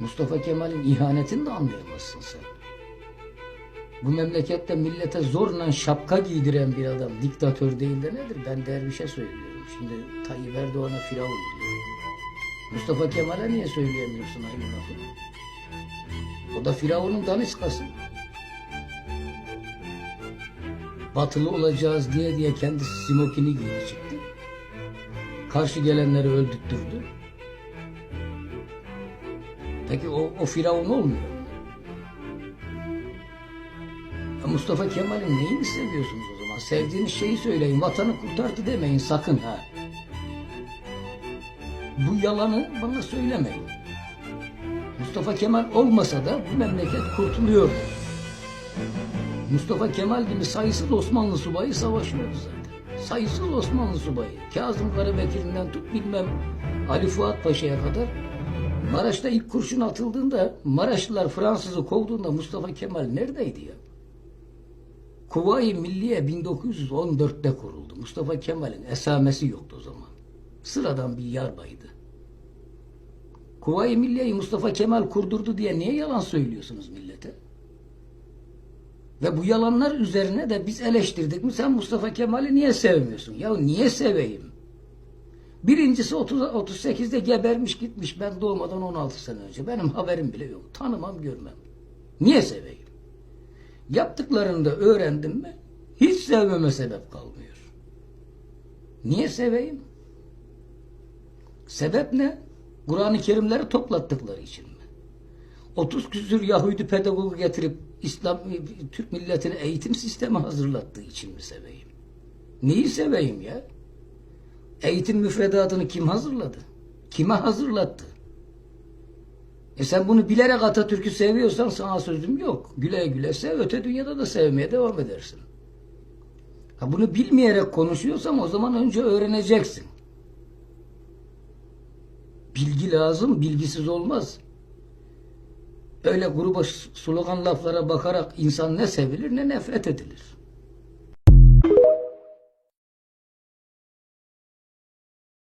Mustafa Kemal'in ihanetini de anlayamazsın sen. Bu memlekette millete zorla şapka giydiren bir adam diktatör değil de nedir? Ben dervişe söylüyorum. Şimdi Tayyip Erdoğan'a firavun diyor. Mustafa Kemal'e niye söyleyemiyorsun aynı lafı? O da firavunun daniskası. Batılı olacağız diye diye kendisi simokini giydi çıktı. Karşı gelenleri öldürttürdü. Peki o, o firavun olmuyor mu? Ya Mustafa Kemal'in neyini seviyorsunuz o zaman? Sevdiğiniz şeyi söyleyin. Vatanı kurtardı demeyin sakın ha. Bu yalanı bana söylemeyin. Mustafa Kemal olmasa da bu memleket kurtuluyor. Mustafa Kemal gibi sayısız Osmanlı subayı savaşıyordu zaten. Sayısız Osmanlı subayı. Kazım Karabekir'inden tut bilmem Ali Fuat Paşa'ya kadar Maraş'ta ilk kurşun atıldığında Maraşlılar Fransız'ı kovduğunda Mustafa Kemal neredeydi ya? Kuvayi Milliye 1914'te kuruldu. Mustafa Kemal'in esamesi yoktu o zaman. Sıradan bir yarbaydı. Kuvayi Milliye'yi Mustafa Kemal kurdurdu diye niye yalan söylüyorsunuz millete? Ve bu yalanlar üzerine de biz eleştirdik mi sen Mustafa Kemal'i niye sevmiyorsun? Ya niye seveyim? Birincisi 30, 38'de gebermiş gitmiş ben doğmadan 16 sene önce. Benim haberim bile yok. Tanımam görmem. Niye seveyim? Yaptıklarını da öğrendim mi hiç sevmeme sebep kalmıyor. Niye seveyim? Sebep ne? Kur'an-ı Kerimleri toplattıkları için mi? 30 küsür Yahudi pedagogu getirip İslam Türk milletine eğitim sistemi hazırlattığı için mi seveyim? Neyi seveyim ya? Eğitim müfredatını kim hazırladı? Kime hazırlattı? E sen bunu bilerek Atatürk'ü seviyorsan sana sözüm yok. Güle güle sev, öte dünyada da sevmeye devam edersin. Ha bunu bilmeyerek konuşuyorsam o zaman önce öğreneceksin. Bilgi lazım, bilgisiz olmaz. Öyle gruba slogan laflara bakarak insan ne sevilir ne nefret edilir.